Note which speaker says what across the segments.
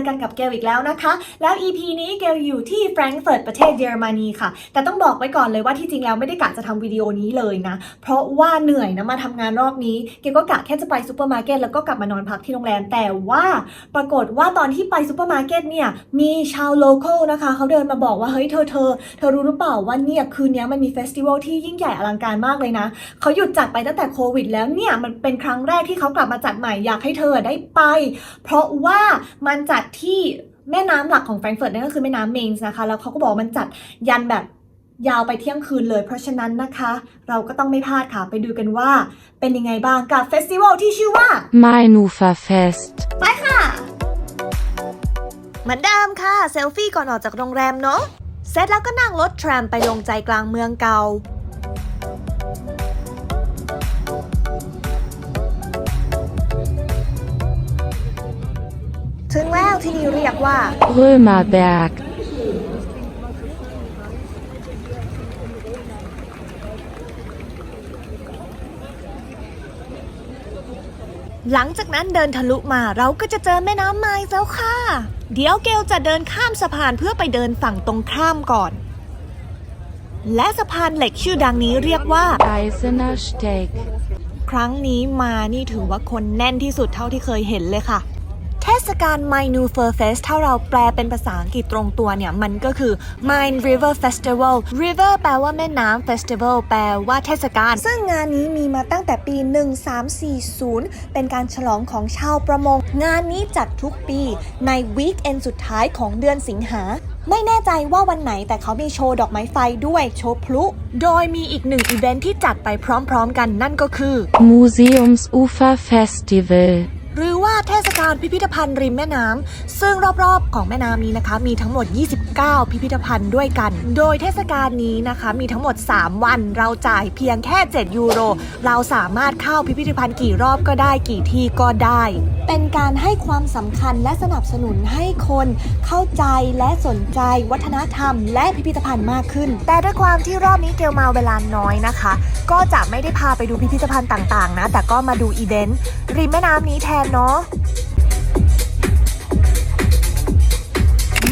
Speaker 1: อกันกับเกลอีกแล้วนะคะ แล้ว EP นี้เกลอยู่ที่แฟรงก์เฟิร์ตประเทศเยอรมนีค่ะ แต่ต้องบอกไว้ก่อนเลยว่าที่จริงแล้วไม่ได้กะจะทำวิดีโอนี้เลยนะ เพราะว่าเหนื่อยนะมาทำงานรอบนี้ เกลก็กะแค่จะไปซูเปอร์มาร์เก็ตแล้วก็กลับมานอนพักที่โรงแรม แต่ว่าปรากฏว่าตอนที่ไปซูเปอร์มาร์เก็ตเนี่ย มีชาวโลเคอลนะคะเขาเดินมาบอกว่าเฮ้ยเธอเธอเธอรู้หรือเปล่าว่าเนี่ยคืนนี้มันมีเฟสติวัลที่ยิ่งใหญ่อลังการมากเลยนะเขาหยุดจัดไปตั้งแต่โควิด แล้วเนี่ยมันเป็นครั้งแรกที่เขากลับมาจัดใหม่อยากให้เธอได้ไป เพราะว่ามันจัดที่แม่น้ำหลักของแฟรงก์เฟิร์ตนั่นก็คือแม่น้ำเมนส์นะคะ แล้วเขาก็บอกว่ามันจัดยันแบบยาวไปเที่ยงคืนเลย เพราะฉะนั้นนะคะ เราก็ต้องไม่พลาดค่ะ ไปดูกันว่าเป็นยังไงบ้างกับเฟสติวัลที่ชื่อว่า
Speaker 2: Mainufer Fest.
Speaker 1: ไปค่ะ เหมือนเดิมค่ะ เซลฟี่ก่อนออกจากโรงแรมเนาะเสร็จแล้วก็นั่งรถแทรมไปลงใจกลางเมืองเก่า ที่นี่เรียกว่า
Speaker 2: Römerberg.
Speaker 1: หลังจากนั้นเดินทะลุมาเราก็จะเจอแม่น้ำไมล์แล้วค่ะ เดี๋ยวเกลจะเดินข้ามสะพานเพื่อไปเดินฝั่งตรงข้ามก่อน และสะพานเหล็กชื่อดังนี้เรียกว่า
Speaker 2: Eisener Steg.
Speaker 1: ครั้งนี้มานี่ถือว่าคนแน่นที่สุดเท่าที่เคยเห็นเลยค่ะเท ศกาล m i n u f e r Fest ถ้าเราแปลเป็นภาษาอังกฤษตรงตัวเนี่ย มันก็คือ Mine River Festival River แปลว่าแม่น้ำ Festival แปลว่าเทศกาล ซึ่งงานนี้มีมาตั้งแต่ปี 1340 เป็นการฉลองของชาวประมง งานนี้จัดทุกปีในวีคเอนสุดท้ายของเดือนสิงหาไม่แน่ใจว่าวันไหนแต่เขามีโชว์ดอกไม้ไฟด้วยโชว์พลุ โดยมีอีกหนึ่งอีเวนท์ที่จัดไปพร้อมๆกันนั่นก็คือ
Speaker 2: Museumsufer Festival.
Speaker 1: หรือ ว่าเทศกาลพิพิธภัณฑ์ริมแม่น้ำซึ่งรอบๆของแม่น้ำนี้นะคะ มีทั้งหมด 29 พิพิธภัณฑ์ด้วยกัน โดยเทศกาลนี้นะคะ มีทั้งหมด 3 วัน เราจ่ายเพียงแค่ 7 ยูโร เราสามารถเข้าพิพิธภัณฑ์กี่รอบก็ได้กี่ที่ก็ได้ เป็นการให้ความสำคัญและสนับสนุนให้คนเข้าใจและสนใจวัฒนธรรม และพิพิธภัณฑ์มากขึ้น แต่ด้วยความที่รอบนี้เกลมาเวลาน้อยนะคะ ก็จะไม่ได้พาไปดูพิพิธภัณฑ์ต่างๆนะ แต่ก็มาดูอีเวนต์ริมแม่น้ำนี้แทนเนาะ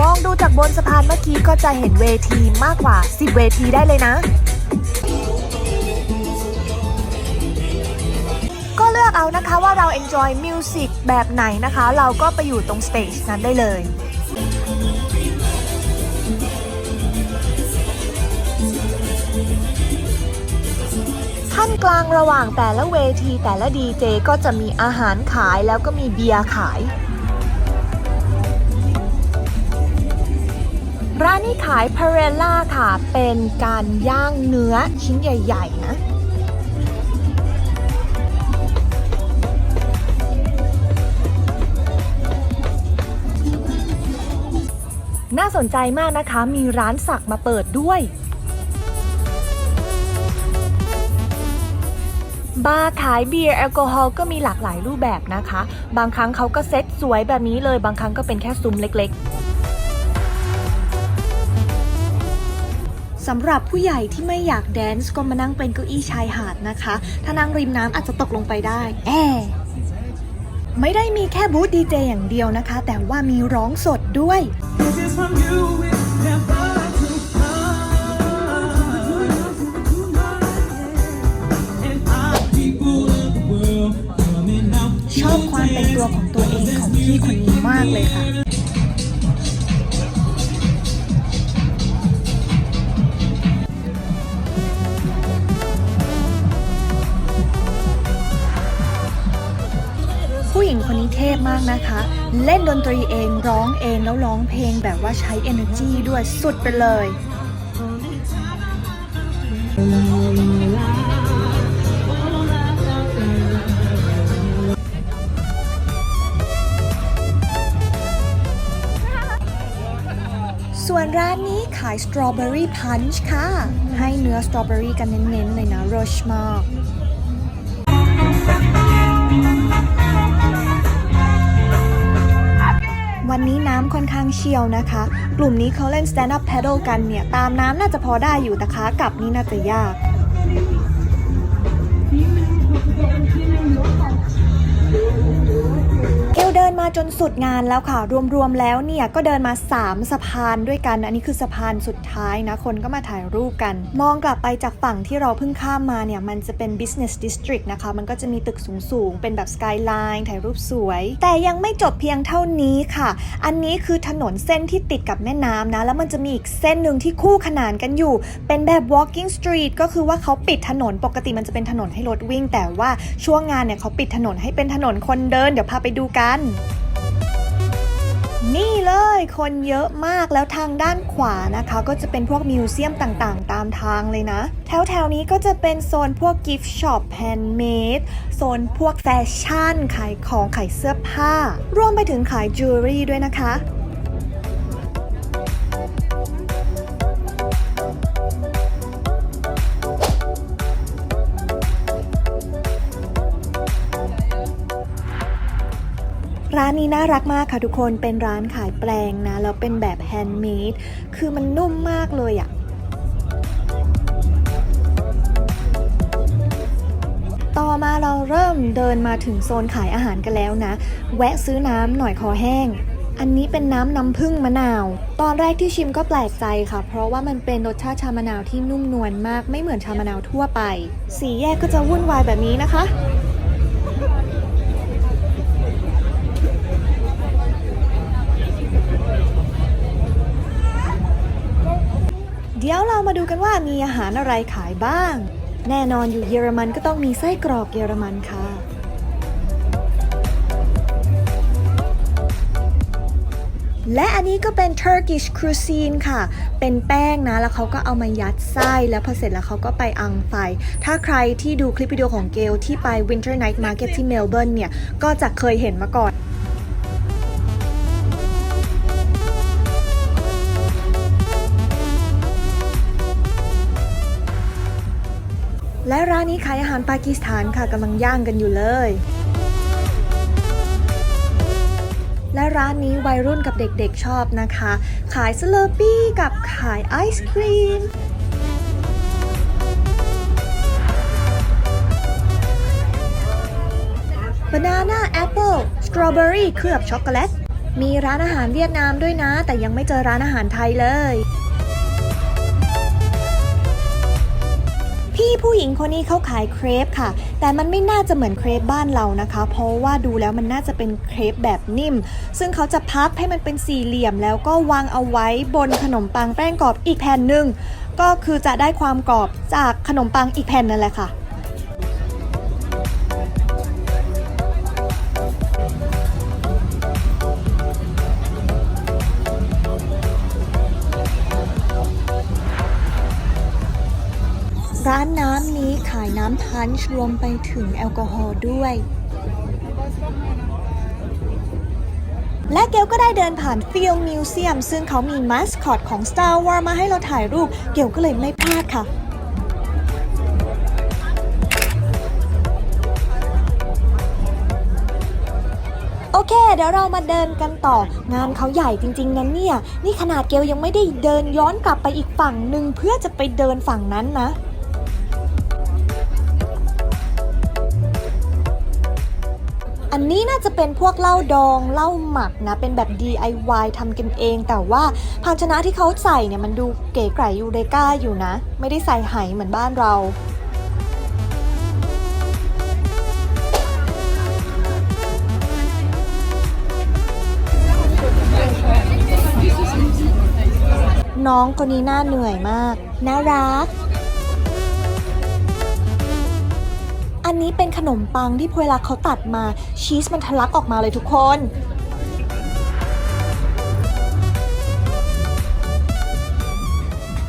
Speaker 1: มองดูจากบนสะพานเมื่อกี้ก็จะเห็นเวทีมากกว่า 10 เวทีได้เลยนะ ก็เลือกเอานะคะว่าเรา enjoy music แบบไหนนะคะ เราก็ไปอยู่ตรงสเตจนั้นได้เลย ท่านกลางระหว่างแต่ละเวทีแต่ละดีเจก็จะมีอาหารขายแล้วก็มีเบียร์ขาย ร้านนี้ขายพาเรลล่าค่ะ เป็นการย่างเนื้อชิ้นใหญ่ๆนะน่าสนใจมากนะคะ มีร้านสักมาเปิดด้วย บาร์ขายเบียร์แอลกอฮอล์ก็มีหลากหลายรูปแบบนะคะ บางครั้งเขาก็เซ็ตสวยแบบนี้เลย บางครั้งก็เป็นแค่ซุ้มเล็ก ๆสำหรับผู้ใหญ่ที่ไม่อยากแดนซ์ก็มานั่งเป็นเก้าอี้ชายหาดนะคะ ถ้านั่งริมน้ำอาจจะตกลงไปได้แอไม่ได้มีแค่บูธดีเจอย่างเดียวนะคะ แต่ว่ามีร้องสดด้วย ตัวของตัวเองของพี่คนนี้มากเลยค่ะผู้หญิงคนนี้เทพมากนะคะ เล่นดนตรีเองร้องเองแล้วร้องเพลงแบบว่าใช้ energy ด้วยสุดไปเลย วนร้านนี้ขายสตรอเบอรี่พันช์ค่ะ ให้เนื้อสตรอเบอรี่กันเน้นๆเลยนะรสมากวันนี้น้ำค่อนข้างเชี่ยวนะคะ กลุ่มนี้เขาเล่น stand up paddle กันเนี่ย ตามน้ำน่าจะพอได้อยู่แต่ขากลับนี่น่าจะยาก นมาจนสุดงานแล้วค่ะ รวมๆแล้วเนี่ยก็เดินมา 3สะพานด้วยกัน อันนี้คือสะพานสุดท้ายนะ คนก็มาถ่ายรูปกัน มองกลับไปจากฝั่งที่เราเพิ่งข้ามมาเนี่ยมันจะเป็น business district นะคะ มันก็จะมีตึกสูงๆ เป็นแบบ skyline ถ่ายรูปสวย แต่ยังไม่จบเพียงเท่านี้ค่ะ อันนี้คือถนนเส้นที่ติดกับแม่น้ำนะ แล้วมันจะมีอีกเส้นหนึ่งที่คู่ขนานกันอยู่ เป็นแบบ walking street ก็คือว่าเขาปิดถนนปกติมันจะเป็นถนนให้รถวิ่ง แต่ว่าช่วงงานเนี่ยเขาปิดถนนให้เป็นถนนคนเดิน เดี๋ยวพาไปดูกันนี่เลยคนเยอะมากแล้วทางด้านขวานะคะ ก็จะเป็นพวกมิวเซียมต่างๆ ตามทางเลยนะ แถวๆนี้ก็จะเป็นโซนพวกกิฟต์ช็อปแฮนด์เมดโซนพวกแฟชั่นขายของขายเสื้อผ้ารวมไปถึงขายจิวเวลรี่ด้วยนะคะานนี้น่ารักมากค่ะทุกคนเป็นร้านขายแปลงนะ แล้วเป็นแบบแฮนด์เมดคือมันนุ่มมากเลยอะต่อมาเราเริ่มเดินมาถึงโซนขายอาหารกันแล้วนะ แวะซื้อน้ำหน่อยคอแห้ง อันนี้เป็นน้ำน้ำผึ้งมะนาว ตอนแรกที่ชิมก็แปลกใจค่ะ เพราะว่ามันเป็นรสชาติชามะนาวที่นุ่มนวลมาก ไม่เหมือนชามะนาวทั่วไป สีแยกก็จะวุ่นวายแบบนี้นะคะ เดี๋ยวเรามาดูกันว่ามีอาหารอะไรขายบ้าง แน่นอนอยู่เยอรมันก็ต้องมีไส้กรอกเยอรมันค่ะ และอันนี้ก็เป็น Turkish cuisine ค่ะ เป็นแป้งนะ แล้วเขาก็เอามายัดไส้ แล้วพอเสร็จแล้วเขาก็ไปอังไฟ ถ้าใครที่ดูคลิปวิดีโอของเกลที่ไป Winter Night Market ที่เมลเบิร์นเนี่ย ก็จะเคยเห็นมาก่อน และร้านนี้ขายอาหารปากีสถานค่ะกำลังย่างกันอยู่เลย และร้านนี้วัยรุ่นกับเด็กๆชอบนะคะ ขายสเลอร์ปี้กับขายไอศครีม banana apple strawberry เคลือบช็อกโกแลตมีร้านอาหารเวียดนามด้วยนะ แต่ยังไม่เจอร้านอาหารไทยเลย พี่ผู้หญิงคนนี้เขาขายเครปค่ะ แต่มันไม่น่าจะเหมือนเครปบ้านเรานะคะ เพราะว่าดูแล้วมันน่าจะเป็นเครปแบบนิ่ม ซึ่งเขาจะพับให้มันเป็นสี่เหลี่ยม แล้วก็วางเอาไว้บนขนมปังแป้งกรอบอีกแผ่นหนึ่งก็คือจะได้ความกรอบจากขนมปังอีกแผ่นนั่นแหละค่ะ พันช์รวมไปถึงแอลกอฮอล์ด้วย และเกลก็ได้เดินผ่านฟิลมิวเซียมซึ่งเขามีมาสคอตของ Star Wars มาให้เราถ่ายรูป เกลก็เลยไม่พลาดค่ะโอเค เดี๋ยวเรามาเดินกันต่องานเขาใหญ่จริง ๆนั้นเนี่ย นี่ขนาดเกลยังไม่ได้เดินย้อนกลับไปอีกฝั่งหนึ่งเพื่อจะไปเดินฝั่งนั้นนะ อันนี้น่าจะเป็นพวกเหล้าดองเหล้าหมักนะ เป็นแบบ DIY ทำกันเอง แต่ว่าภาชนะที่เขาใส่เนี่ยมันดูเก๋ไก่ยูเรกาอยู่นะ ไม่ได้ใส่ไหเหมือนบ้านเราน้องคนนี้น่าเหนื่อยมาก น่ารัก อันนี้เป็นขนมปังที่พอเวลาเขาตัดมาชีสมันทะลักออกมาเลยทุกคน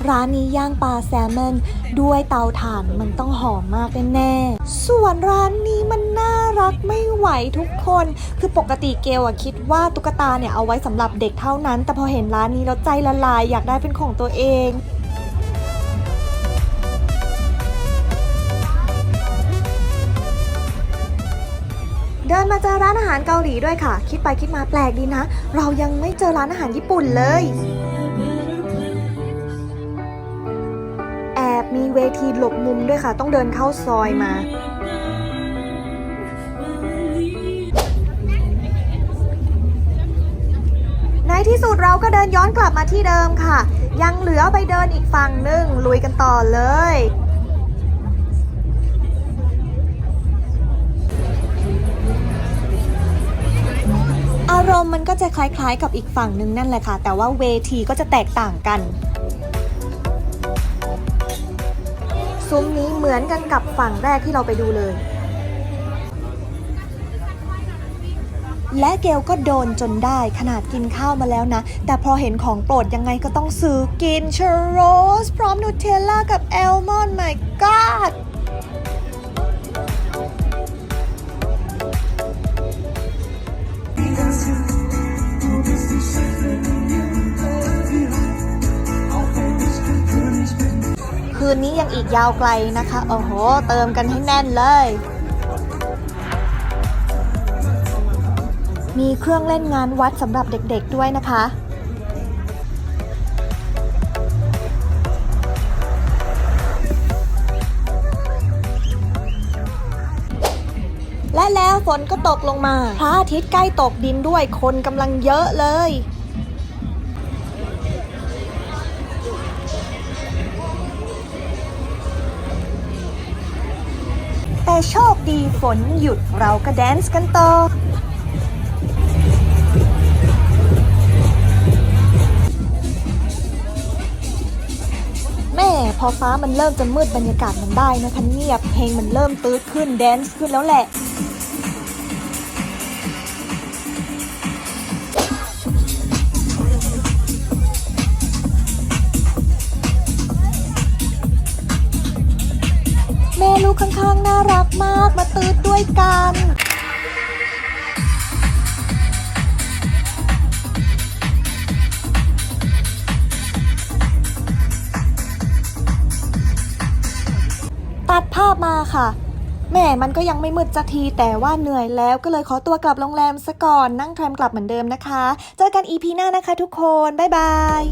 Speaker 1: ร้านนี้ย่างปลาแซลมอนด้วยเตาถ่านมันต้องหอมมากแน่ๆส่วนร้านนี้มันน่ารักไม่ไหวทุกคน คือปกติเกลอะคิดว่าตุ๊กตาเนี่ยเอาไว้สำหรับเด็กเท่านั้น แต่พอเห็นร้านนี้แล้วใจละลายอยากได้เป็นของตัวเอง เดินมาเจอร้านอาหารเกาหลีด้วยค่ะ คิดไปคิดมาแปลกดีนะ เรายังไม่เจอร้านอาหารญี่ปุ่นเลย แอบมีเวทีหลบมุมด้วยค่ะ ต้องเดินเข้าซอยมา ในที่สุดเราก็เดินย้อนกลับมาที่เดิมค่ะ ยังเหลือไปเดินอีกฝั่งหนึ่งลุยกันต่อเลยารมณ์มันก็จะคล้ายๆ กับอีกฝั่งนึงนั่นแหละค่ะ แต่ว่าเวทีก็จะแตกต่างกัน ซุ้มนี้เหมือนกันกับฝั่งแรกที่เราไปดูเลย และเกลก็โดนจนได้ขนาดกินข้าวมาแล้วนะ แต่พอเห็นของโปรดยังไงก็ต้องซื้อกินช r โรส พร้อมนูเทลล่ากับแอลมอนด์ my god นนี้ยังอีกยาวไกลนะคะ โอ้โห เติมกันให้แน่นเลย มีเครื่องเล่นงานวัดสำหรับเด็กๆด้วยนะคะและแล้วฝนก็ตกลงมา พระอาทิตย์ใกล้ตกดินด้วยคนกำลังเยอะเลย โชคดีฝนหยุดเราก็แดนซ์กันต่อแม่พอฟ้ามันเริ่มจะมืดบรรยากาศมันได้นะคะเงียบเพลงมันเริ่มตื้อขึ้นแดนซ์ขึ้นแล้วแหละ กัน ตัดภาพมาค่ะแม่มันก็ยังไม่มืดสักทีแต่ว่าเหนื่อยแล้วก็เลยขอตัวกลับโรงแรมซะก่อนนั่งแทรมกลับเหมือนเดิมนะคะ เจอกัน EP หน้านะคะทุกคน บ๊ายบาย